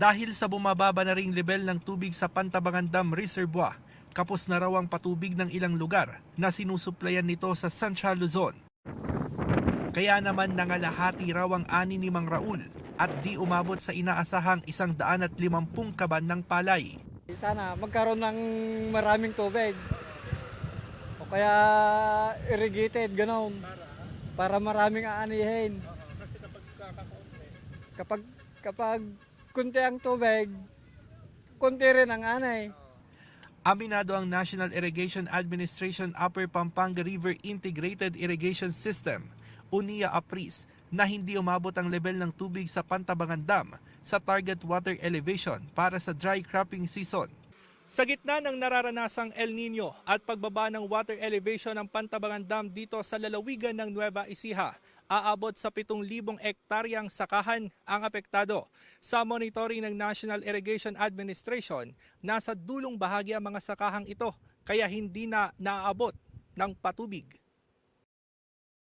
Dahil sa bumababa na ring level ng tubig sa Pantabangan Dam Reservoir, kapos na raw ang patubig ng ilang lugar na sinusuplayan nito sa Sancha Luzon. Kaya naman nangalahati raw ang ani ni Mang Raul at di umabot sa inaasahang isang daan at limampung kaban ng palay. Sana magkaroon ng maraming tubig. O kaya irrigated, gano'n. Para maraming aanihin. Kapag, kapag kunti ang tubig, kunti rin ang anay. Aminado ang National Irrigation Administration Upper Pampanga River Integrated Irrigation System, UNIA APRIS, na hindi umabot ang level ng tubig sa Pantabangan Dam sa target water elevation para sa dry cropping season. Sa gitna ng nararanasang El Nino at pagbaba ng water elevation ng Pantabangan Dam dito sa lalawigan ng Nueva Ecija, aabot sa 7,000 ektaryang sakahan ang apektado. Sa monitoring ng National Irrigation Administration, nasa dulong bahagi ang mga sakahang ito kaya hindi na naaabot ng patubig.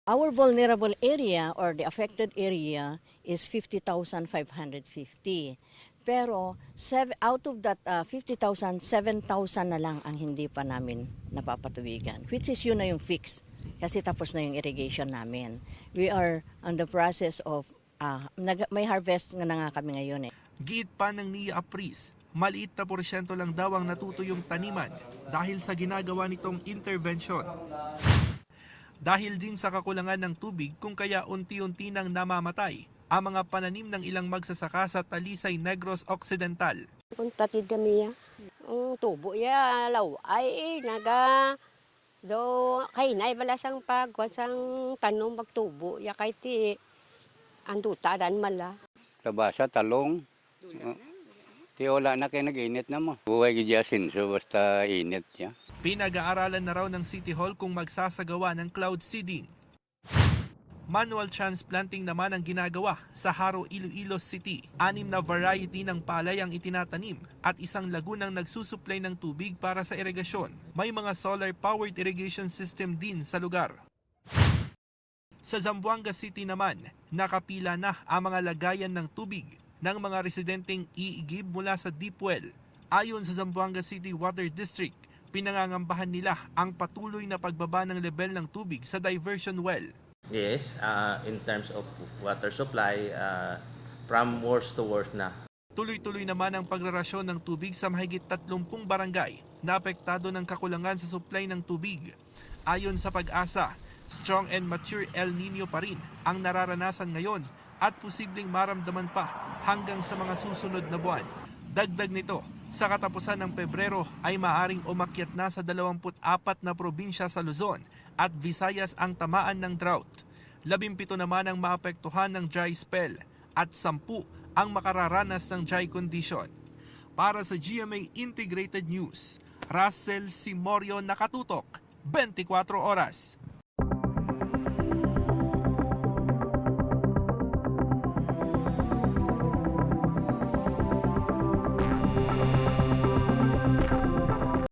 Our vulnerable area or the affected area is 50,550. Pero out of that uh, 50,000, 7,000 na lang ang hindi pa namin napapatubigan. Which is yun na yung fix. Kasi tapos na yung irrigation namin. We are on the process of, uh, nag- may harvest nga na nga kami ngayon eh. Giit pa ng NIA Apris, maliit na porsyento lang daw ang natutuyong taniman dahil sa ginagawa nitong intervention. Dahil din sa kakulangan ng tubig kung kaya unti-unti nang namamatay ang mga pananim ng ilang magsasaka sa Talisay Negros Occidental. Kung tatid kami ya. Ang tubo ya, law ay naga do kay nay balasang pag sang tanom magtubo ya kay ti anduta dan mala. Labasa, talong. Oh. Ti wala na kayo nag-init na mo. Buhay gidyasin, so basta init ya. Pinag-aaralan na raw ng City Hall kung magsasagawa ng cloud seeding. Manual transplanting naman ang ginagawa sa Haro, Iloilo City. Anim na variety ng palay ang itinatanim at isang lagunang nagsusuplay ng tubig para sa irigasyon. May mga solar-powered irrigation system din sa lugar. Sa Zamboanga City naman, nakapila na ang mga lagayan ng tubig ng mga residenteng iigib mula sa deep well. Ayon sa Zamboanga City Water District, pinangangambahan nila ang patuloy na pagbaba ng level ng tubig sa diversion well. Yes, uh, in terms of water supply, uh, from worst to worst na. Tuloy-tuloy naman ang pagrarasyon ng tubig sa mahigit 30 barangay na apektado ng kakulangan sa supply ng tubig. Ayon sa pag-asa, strong and mature El Nino pa rin ang nararanasan ngayon at posibleng maramdaman pa hanggang sa mga susunod na buwan. Dagdag nito, sa katapusan ng Pebrero ay maaring umakyat na sa 24 na probinsya sa Luzon at Visayas ang tamaan ng drought. Labimpito naman ang maapektuhan ng dry spell at sampu ang makararanas ng dry condition. Para sa GMA Integrated News, Russell Simorio Nakatutok, 24 oras.